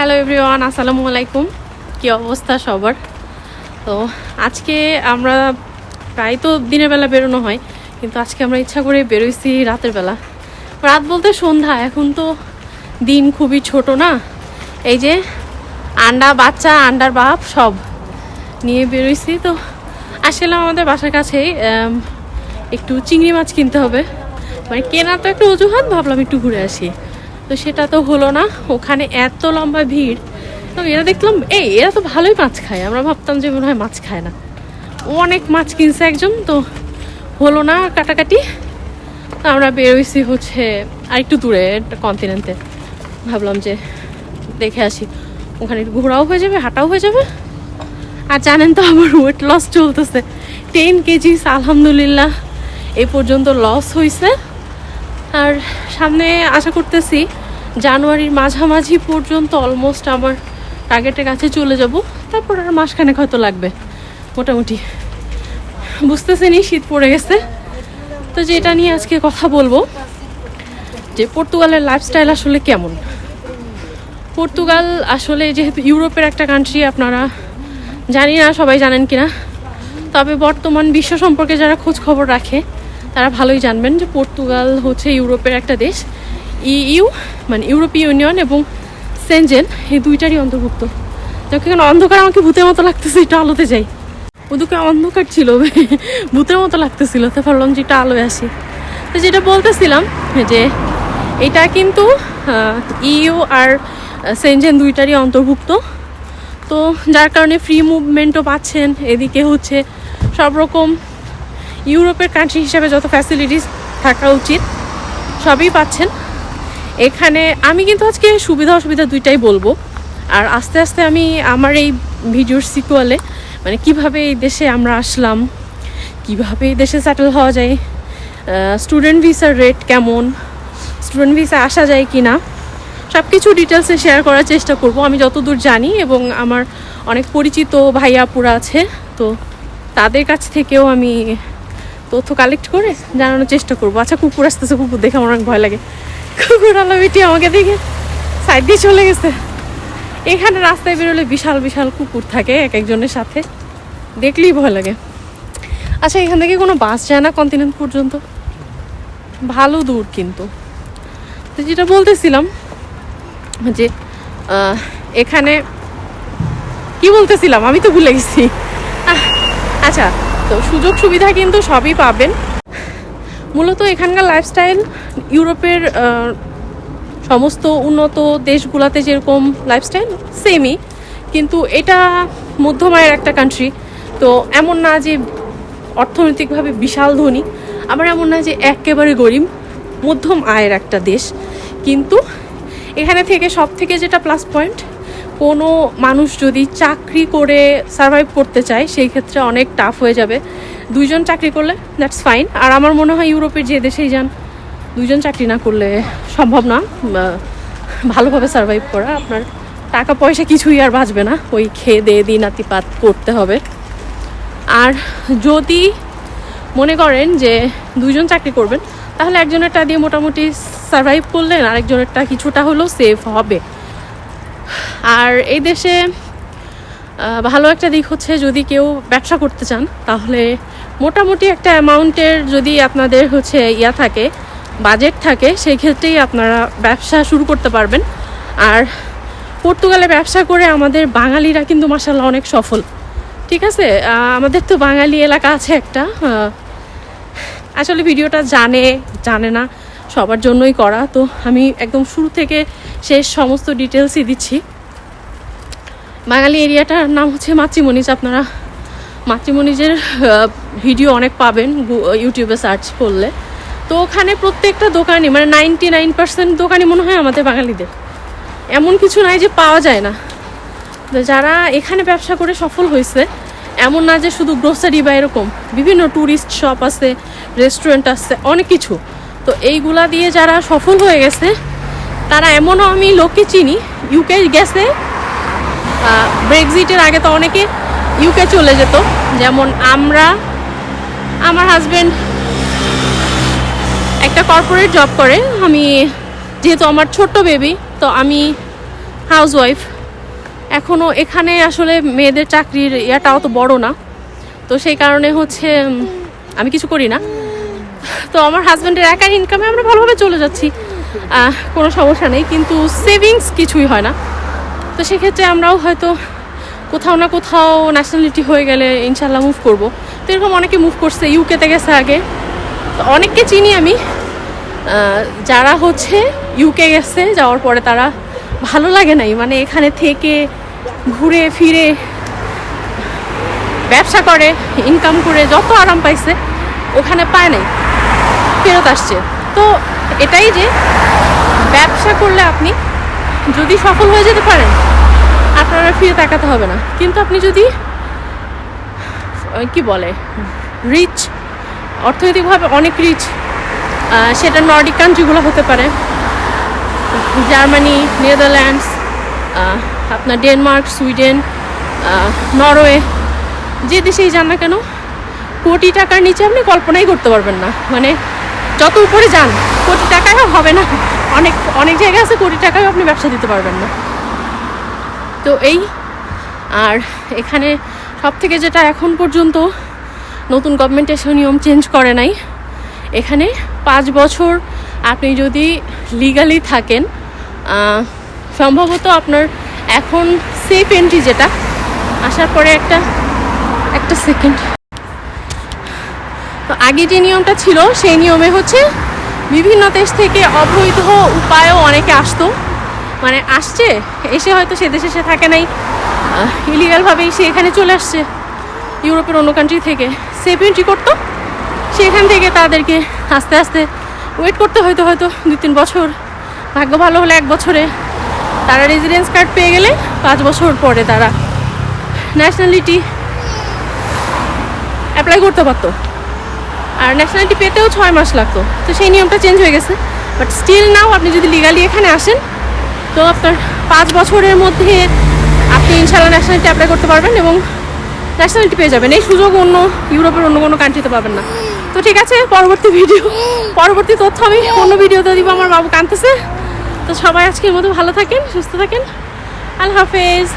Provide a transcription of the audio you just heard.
Hello everyone আসসালামু আলাইকুম কি অবস্থা সবার? তো আজকে আমরা প্রায় তো দিনের বেলা বেরোনো হয়, কিন্তু আজকে আমরা ইচ্ছা করে বেরোইছি রাতের বেলা। রাত বলতে সন্ধ্যা, এখন তো দিন খুবই ছোট না। এই যে আন্ডা বাচ্চা, আন্ডার বাপ সব নিয়ে বেরোইছি। তো আসলাম আমাদের বাসার কাছেই একটু চিংড়ি মাছ কিনতে হবে। মানে কেনা তো একটা অজুহাত, ভাবলাম একটু ঘুরে আসি। তো সেটা তো হলো না। ওখানে এত লম্বা ভিড়। তো এরা দেখলাম, এই, এরা তো ভালোই মাছ খায়। আমরা ভাবতাম যে মনে হয় মাছ খায় না। অনেক মাছ কিনছে একজন, তো হলো না কাটাকাটি। তো আমরা বেরোইছি হচ্ছে আর একটু দূরে কন্টিনেন্টে ভাবলাম যে দেখে আসি। ওখানে একটু ঘোরাও হয়ে যাবে, হাঁটাও হয়ে যাবে। আর জানেন তো, আমার ওয়েট লস চলতেছে। টেন কেজিস আলহামদুলিল্লাহ, এ পর্যন্ত লস হয়েছে আর সামনে আশা করতেছি জানুয়ারির মাঝামাঝি পর্যন্ত অলমোস্ট আমার টার্গেটের কাছে চলে যাব। তারপর আর মাসখানেক হয়তো লাগবে, মোটামুটি। বুঝতেছেনি শীত পড়ে গেছে। তো যেটা নিয়ে আজকে কথা বলব, যে পর্তুগালের লাইফস্টাইল আসলে কেমন? পর্তুগাল আসলে যেহেতু ইউরোপের একটা কান্ট্রি আপনারা জানি না, সবাই জানেন কিনা। তবে বর্তমান বিশ্ব সম্পর্কে যারা খোঁজ খবর রাখে, তারা ভালোই জানবেন যে পর্তুগাল হচ্ছে ইউরোপের একটা দেশ। ইইউ মানে ইউরোপীয় ইউনিয়ন এবং সেনজেন, এই দুইটারই অন্তর্ভুক্ত। যখন এখানে অন্ধকার আমাকে ভূতের মতো লাগতেছে, এটা আলোতে যাই। ওদিকে অন্ধকার ছিল, ভূতের মতো লাগতেছিল তো ভাবলাম যে একটু আলোয় আসি। তো যেটা বলতেছিলাম, যে এটা কিন্তু ইইউ আর সেনজেন দুইটারই অন্তর্ভুক্ত। তো যার কারণে ফ্রি মুভমেন্টও পাচ্ছেন, এদিকে হচ্ছে সব রকম ইউরোপের কান্ট্রি হিসাবে যত ফ্যাসিলিটিস থাকা উচিত, সবই পাচ্ছেন। এখানে আমি কিন্তু আজকে সুবিধা অসুবিধা দুইটাই বলব। আর আস্তে আস্তে আমি আমার এই ভিডিওর সিকুয়ালে মানে কীভাবে এই দেশে আমরা আসলাম, কীভাবে এই দেশে সেটেল হওয়া যায় স্টুডেন্ট ভিসার রেট কেমন স্টুডেন্ট ভিসা আসা যায় কি না সব কিছু ডিটেলসে শেয়ার করার চেষ্টা করব। আমি যতদূর জানি এবং আমার অনেক পরিচিত ভাইয়াপুরা আছে, তো তাদের কাছ থেকেও আমি তথ্য কালেক্ট করে জানানোর চেষ্টা করব। আচ্ছা কুকুর আসতেছে, কুকুর দেখে আমার অনেক ভয় লাগে। কুকুর আলো বেটি আমাকে দেখে সাইড দিয়ে চলে গেছে। এখানে রাস্তায় বেরোলে বিশাল বিশাল কুকুর থাকে এক একজনের সাথে। দেখলেই ভয় লাগে। আচ্ছা এখান থেকে কোনো বাস যায় না কন্টিনেন্ট পর্যন্ত? ভালো দূর কিন্তু। তো যেটা বলতেছিলাম যে এখানে কি বলতেছিলাম? আমি তো ভুলে গেছি। আচ্ছা তো সুযোগ সুবিধা কিন্তু সবই পাবেন। মূলত এখানকার লাইফস্টাইল ইউরোপের সমস্ত উন্নত দেশগুলোতে যেরকম লাইফস্টাইল সেমই কিন্তু এটা মধ্যম আয়ের একটা কান্ট্রি তো এমন না যে অর্থনৈতিকভাবে বিশাল ধনী, আবার এমন না যে একেবারে গরিব, মধ্যম আয়ের একটা দেশ। কিন্তু এখানে থেকে সব থেকে যেটা প্লাস পয়েন্ট কোনো মানুষ যদি চাকরি করে সার্ভাইভ করতে চায়, সেই ক্ষেত্রে অনেক টাফ হয়ে যাবে। দুইজন চাকরি করলে দ্যাটস ফাইন আর আমার মনে হয় ইউরোপের যে দেশেই যান, দুইজন চাকরি না করলে সম্ভব না। ভালোভাবে সার্ভাইভ করা। আপনার টাকা পয়সা কিছুই আর বাঁচবে না। ওই খেয়ে দিয়ে দিন, আতিপাত করতে হবে। আর যদি মনে করেন যে দুইজন চাকরি করবেন, তাহলে একজনেরটা দিয়ে মোটামুটি সার্ভাইভ করলেন, আরেকজনেরটা কিছুটা হলেও সেফ হবে। আর এই দেশে ভালো একটা দিক হচ্ছে যদি কেউ ব্যবসা করতে চান, তাহলে মোটামুটি একটা অ্যামাউন্টের যদি আপনাদের হচ্ছে ইয়া থাকে, বাজেট থাকে সেই ক্ষেত্রেই আপনারা ব্যবসা শুরু করতে পারবেন। আর পর্তুগালে ব্যবসা করে আমাদের বাঙালিরা কিন্তু মাসাল্লাহ অনেক সফল। ঠিক আছে? আমাদের তো বাঙালি এলাকা আছে একটা। আসলে ভিডিওটা জানে জানে না, সবার জন্যই করা। তো আমি একদম শুরু থেকে শেষ সমস্ত ডিটেলসই দিচ্ছি। বাঙালি এরিয়াটার নাম হচ্ছে মাতৃমণিজ, আপনারা মাতৃমণিজের ভিডিও অনেক পাবেন ইউটিউবে সার্চ করলে। তো ওখানে প্রত্যেকটা দোকানই মানে নাইনটি নাইন পার্সেন্ট দোকানই মনে হয় আমাদের বাঙালিদের। এমন কিছু নাই যে পাওয়া যায় না। যারা এখানে ব্যবসা করে সফল হয়েছে, এমন না যে শুধু গ্রোসারি বা এরকম, বিভিন্ন ট্যুরিস্ট শপ আছে রেস্টুরেন্ট আছে, অনেক কিছু। তো এইগুলা দিয়ে যারা সফল হয়ে গেছে তারা এমনও আমি লোককে চিনি ইউকে গেছে। ব্রেক্সিটের আগে তো অনেকে ইউকে চলে যেত, যেমন আমরা, আমার হাজব্যান্ড একটা কর্পোরেট জব করে, আমি যেহেতু আমার ছোট্ট বেবি তো আমি হাউস ওয়াইফ এখনও এখানে আসলে মেয়েদের চাকরির ইয়াটা অত বড় না, তো সেই কারণে হচ্ছে আমি কিছু করি না। তো আমার হাজব্যান্ডের একা ইনকামে আমরা ভালোভাবে চলে যাচ্ছি। কোনো সমস্যা নেই, কিন্তু সেভিংস কিছুই হয় না। তো সেক্ষেত্রে আমরাও হয়তো কোথাও না কোথাও ন্যাশনালিটি হয়ে গেলে ইনশাল্লাহ মুভ করব। তো এরকম অনেকে মুভ করছে ইউকেতে গেছে আগে। তো অনেককে চিনি আমি। যারা হচ্ছে ইউকে গেছে, যাওয়ার পরে তারা ভালো লাগে নাই। মানে এখানে থেকে ঘুরে ফিরে ব্যবসা করে ইনকাম করে যত আরাম পাইছে, ওখানে পায় নাই। ফেরত আসছে। তো এটাই যে ব্যবসা করলে আপনি যদি সফল হয়ে যেতে পারেন, আপনারা ফিরে তাকাতে হবে না। কিন্তু আপনি যদি, কি বলে রিচ অর্থনৈতিকভাবে অনেক রিচ সেটা নর্ডিক কান্ট্রিগুলো হতে পারে। জার্মানি, নেদারল্যান্ডস আপনার ডেনমার্ক, সুইডেন নরওয়ে, যে দেশেই যান না কেন, কোটি টাকার নিচে আপনি কল্পনাই করতে পারবেন না। মানে যত উপরে যান, কোটি টাকায় হবে না। অনেক অনেক জায়গায় আছে, কোটি টাকায় আপনি ব্যবসা দিতে পারবেন না। তো এই, আর এখানে সব থেকে যেটা এখন পর্যন্ত নতুন গভর্নমেন্ট এসে নিয়ম চেঞ্জ করে নাই। এখানে পাঁচ বছর আপনি যদি লিগালি থাকেন সম্ভবত আপনার এখন সেফ এন্ট্রি যেটা, আসার পরে একটা একটা সেকেন্ড আগে যে নিয়মটা ছিল, সেই নিয়মে হচ্ছে বিভিন্ন দেশ থেকে অবৈধ উপায়ও অনেকে আসতো। মানে আসছে, এসে হয়তো সে দেশে সে থাকে নাই। ইলিগালভাবেই সে এখানে চলে আসছে, ইউরোপের অন্য কান্ট্রি থেকে। সেফ এন্ট্রি করতো। সেখান থেকে তাদেরকে আস্তে আস্তে ওয়েট করতে হয়তো হয়তো দুই তিন বছর। ভাগ্য ভালো হলে এক বছরে। তারা রেজিডেন্স কার্ড পেয়ে গেলে পাঁচ বছর পরে তারা ন্যাশনালিটি অ্যাপ্লাই করতে পারতো। আর ন্যাশনালিটি পেতেও ছয় মাস লাগতো। তো সেই নিয়মটা চেঞ্জ হয়ে গেছে। বাট স্টিল নাও আপনি যদি লিগালি এখানে আসেন, তো আপনার পাঁচ বছরের মধ্যে আপনি ইনশাল্লাহ ন্যাশনালিটি অ্যাপ্লাই করতে পারবেন এবং ন্যাশনালিটি পেয়ে যাবেন। এই সুযোগ অন্য ইউরোপের অন্য কোনো কান্ট্রিতে পাবেন না। তো ঠিক আছে, পরবর্তী ভিডিও পরবর্তী তথ্য আমি অন্য ভিডিওতে দিব। আমার বাবু কাঁদতেছে। তো সবাই আজকের মতো ভালো থাকেন, সুস্থ থাকেন। আল্লাহ হাফেজ।